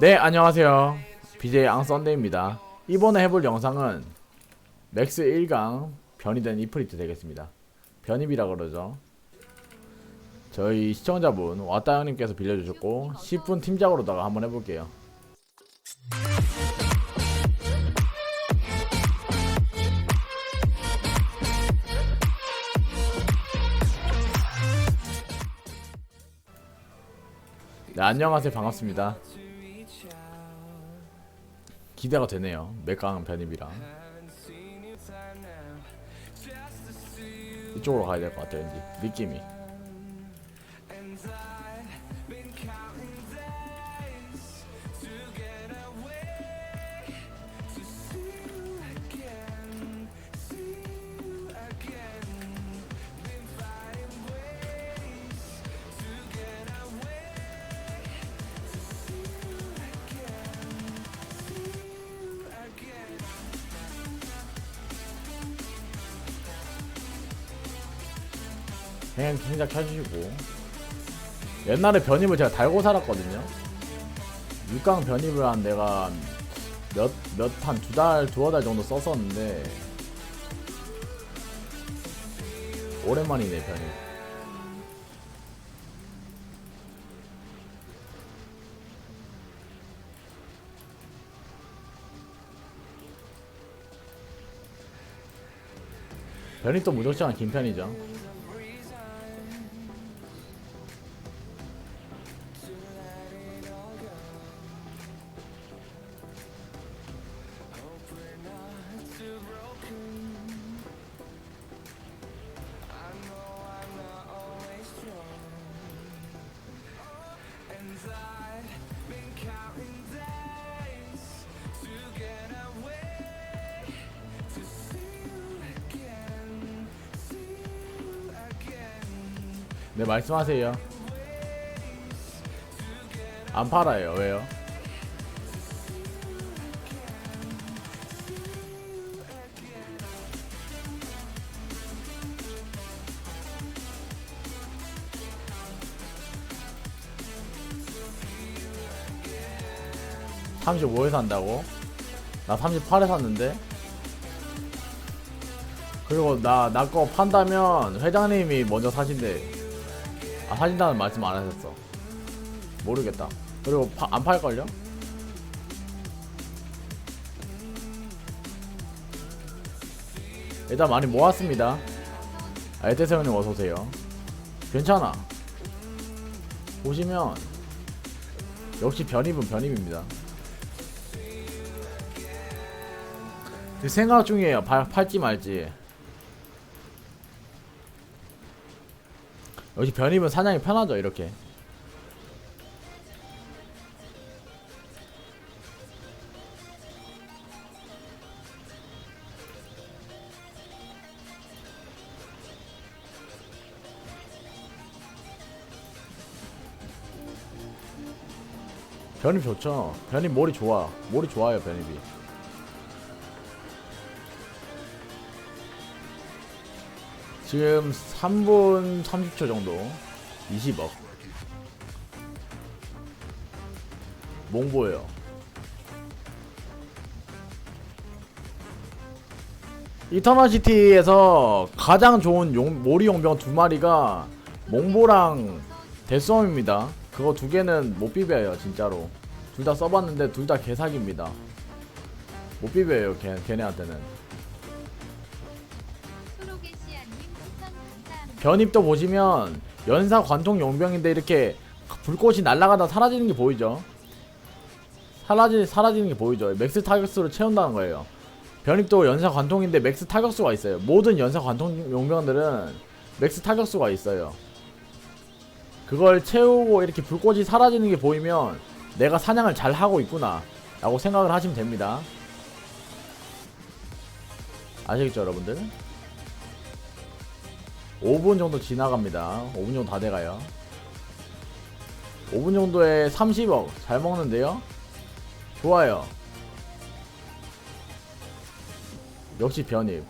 네 안녕하세요. BJ 앙썬데입니다. 이번에 해볼 영상은 맥스 1강 변이 된 이프리트 되겠습니다. 변입이라 그러죠. 저희 시청자분 왔다 형님께서 빌려주셨고 10분 팀작으로다가 한번 해볼게요. 네 안녕하세요. 반갑습니다 기대가 되네요. 맥강 변입이랑 이쪽으로 가야 될 것 같아요 왠지. 느낌이 그냥 생각 켜주시고. 옛날에 변입을 제가 달고 살았거든요. 6강 변입을 한 내가 몇 몇 한 두 달 두어 달 정도 썼었는데 오랜만이네 변입. 변입도 무적지한 긴 편이죠 네 말씀하세요 안 팔아요 왜요? (35에) 산다고? 나 38에 샀는데? 그리고 나 나 거 판다면 회장님이 먼저 사신대. 아 사신다는 말씀 안 하셨어. 모르겠다. 그리고 파, 안 팔걸요? 일단 많이 모았습니다. 아, 에테세 형님 어서오세요. 괜찮아. 보시면 역시 변입은 변입입니다 지금 생각 중이에요 팔, 팔지 말지. 역시 변입은 사냥이 편하죠 이렇게. 변입 좋죠. 변입 몰이 좋아. 몰이 좋아요 변입이 지금 3분 30초 정도. 20억. 몽보예요. 이터널시티에서 가장 좋은 용, 모리 용병 두 마리가 몽보랑 데스홈입니다. 그거 두 개는 못 비벼요 진짜로. 둘 다 써봤는데 둘 다 개사기입니다. 못 비벼요 걔, 걔네한테는 변입도 보시면 연사 관통 용병인데 이렇게 불꽃이 날아가다 사라지는 게 보이죠? 사라지, 사라지는 게 보이죠? 맥스 타격수를 채운다는 거예요. 변입도 연사 관통인데 맥스 타격수가 있어요. 모든 연사 관통 용병들은 맥스 타격수가 있어요. 그걸 채우고 이렇게 불꽃이 사라지는 게 보이면 내가 사냥을 잘 하고 있구나 라고 생각을 하시면 됩니다. 아시겠죠 여러분들? 5분 정도 지나갑니다. 5분 정도 다 돼가요. 5분 정도에 30억 잘 먹는데요? 좋아요. 역시 변입.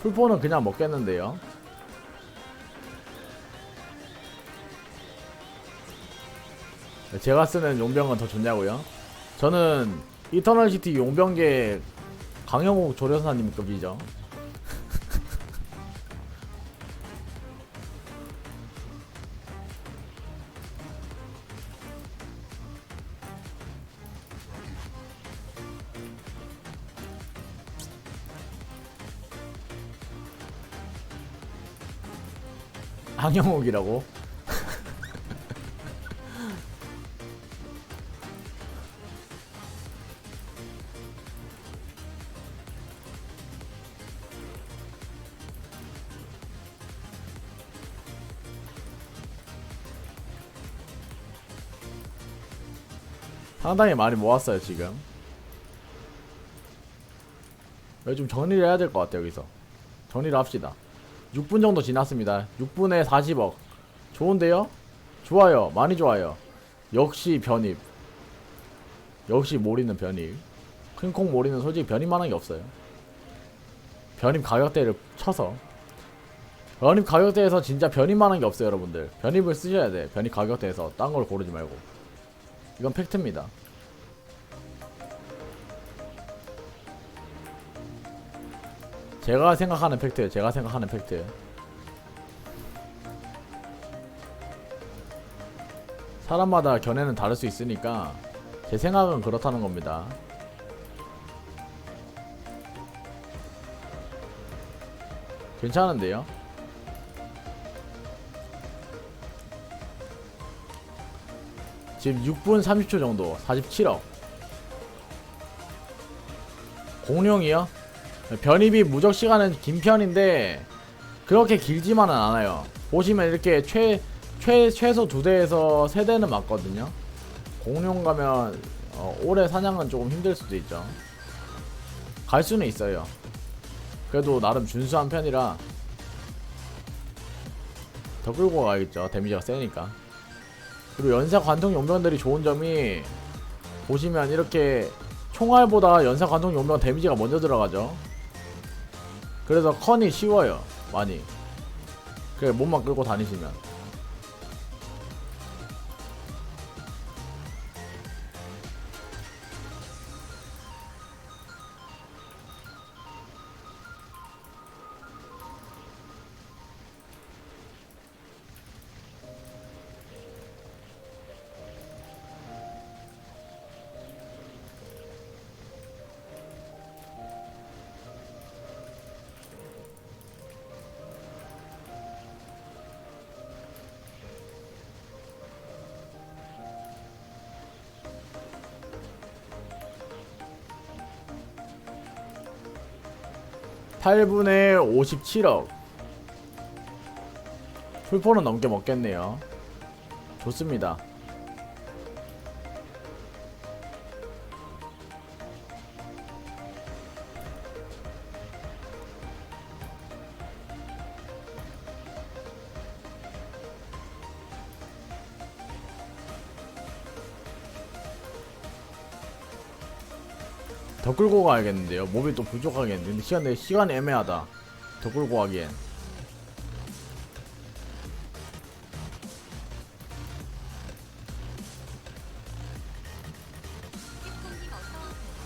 풀포는 그냥 먹겠는데요. 제가 쓰는 용병은 더 좋냐고요? 저는 이터널 시티 용병계 강영욱 조련사님급이죠. 강영욱이라고? 상당히 많이 모았어요 지금. 여기 좀 정리를 해야 될 것 같아요 여기서. 정리를 합시다. 6분 정도 지났습니다. 6분에 40억. 좋은데요? 좋아요. 많이 좋아요. 역시 변입. 역시 모리는 변입 큰콩 모리는 솔직히 변입만한 게 없어요. 변입 가격대를 쳐서. 변입 가격대에서 진짜 변입만한 게 없어요 여러분들. 변입을 쓰셔야 돼. 변입 가격대에서. 딴 걸 고르지 말고 이건 팩트입니다. 제가 생각하는 팩트, 제가 생각하는 팩트. 사람마다 견해는 다를 수 있으니까 제 생각은 그렇다는 겁니다. 괜찮은데요? 지금 6분 30초 정도 47억. 공룡이요? 변입이 무적 시간은 긴 편인데 그렇게 길지만은 않아요. 보시면 이렇게 최, 최, 최소 두 대에서 세 대는 맞거든요. 공룡 가면 어, 올해 사냥은 조금 힘들 수도 있죠. 갈 수는 있어요. 그래도 나름 준수한 편이라 더 끌고 가야겠죠. 데미지가 세니까 그리고 연사 관통 용병들이 좋은 점이 보시면 이렇게 총알보다 연사 관통 용병 데미지가 먼저 들어가죠. 그래서 컨이 쉬워요. 많이. 그래 몸만 끌고 다니시면. 팔분에 57억. 풀포는 넘게 먹겠네요. 좋습니다. 더 끌고 가야겠는데요. 몸이 또 부족하겠는데. 근데 시간, 내 시간이 애매하다. 더 끌고 가기엔. 캡콤님 어서 오세요.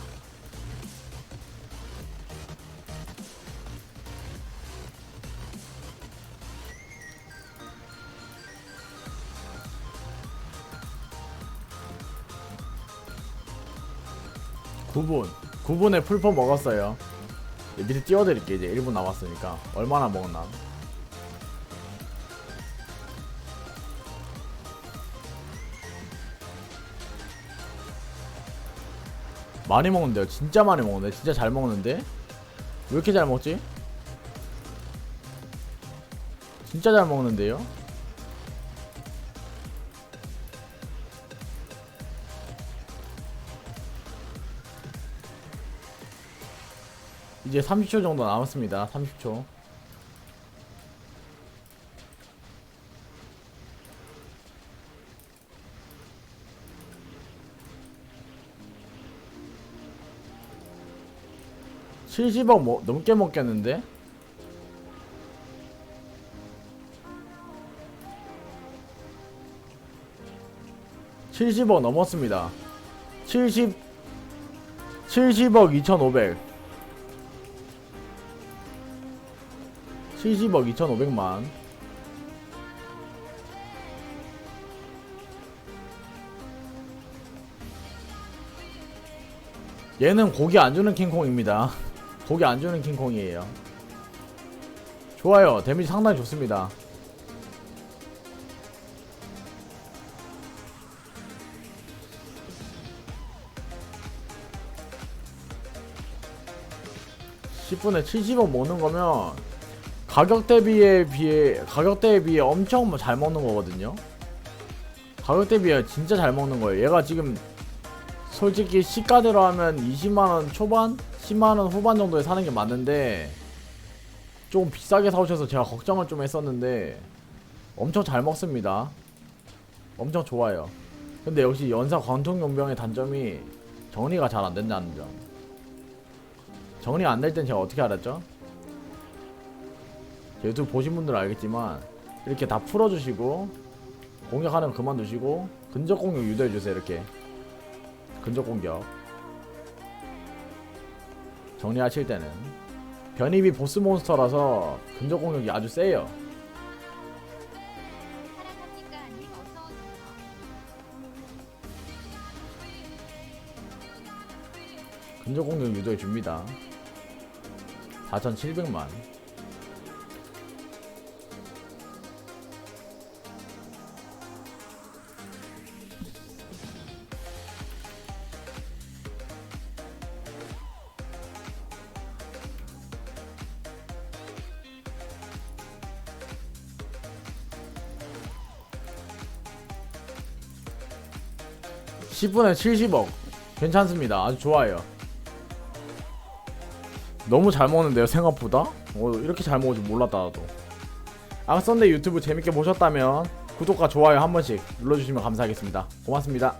구분 9분에 풀포 먹었어요. 네, 밑에 띄워드릴게 이제 1분 남았으니까. 얼마나 먹었나. 많이 먹는데요. 진짜 많이 먹는데. 진짜 잘 먹는데. 왜 이렇게 잘 먹지? 진짜 잘 먹는데요. 이제 30초 정도 남았습니다. 30초. (70억) 뭐, 넘게 먹겠는데? 70억 넘었습니다 70 70억 2500 70억 2500만. 얘는 고기 안 주는 킹콩입니다. 고기 안 주는 킹콩이에요. 좋아요. 데미지 상당히 좋습니다. (10분에) (70억) 먹는 거면 가격 대비에 비해 가격 대비에 엄청 뭐잘 먹는 거거든요 가격 대비에 진짜 잘 먹는 거예요 얘가 지금 솔직히 시가대로 하면 20만원 초반? 10만원 후반 정도에 사는 게 맞는데 조금 비싸게 사오셔서 제가 걱정을 좀 했었는데 엄청 잘 먹습니다 엄청 좋아요 근데 역시 연사 관통용병의 단점이 정리가 잘 안 된다는 점 정리 안 될 땐 제가 어떻게 알았죠? 제 유튜브 보신 분들은 알겠지만 이렇게 다 풀어주시고 공격하는 거 그만두시고 근접 공격 유도해주세요 이렇게. 근접 공격. 정리하실 때는. 변입이 보스 몬스터라서 근접 공격이 아주 세요. 근접 공격 유도해 줍니다. 4700만 (10분에) (70억) 괜찮습니다. 아주 좋아요. 너무 잘 먹는데요 생각보다? 어, 이렇게 잘 먹을 줄 몰랐다 나도. 악선데 유튜브 재밌게 보셨다면 구독과 좋아요 한 번씩 눌러주시면 감사하겠습니다. 고맙습니다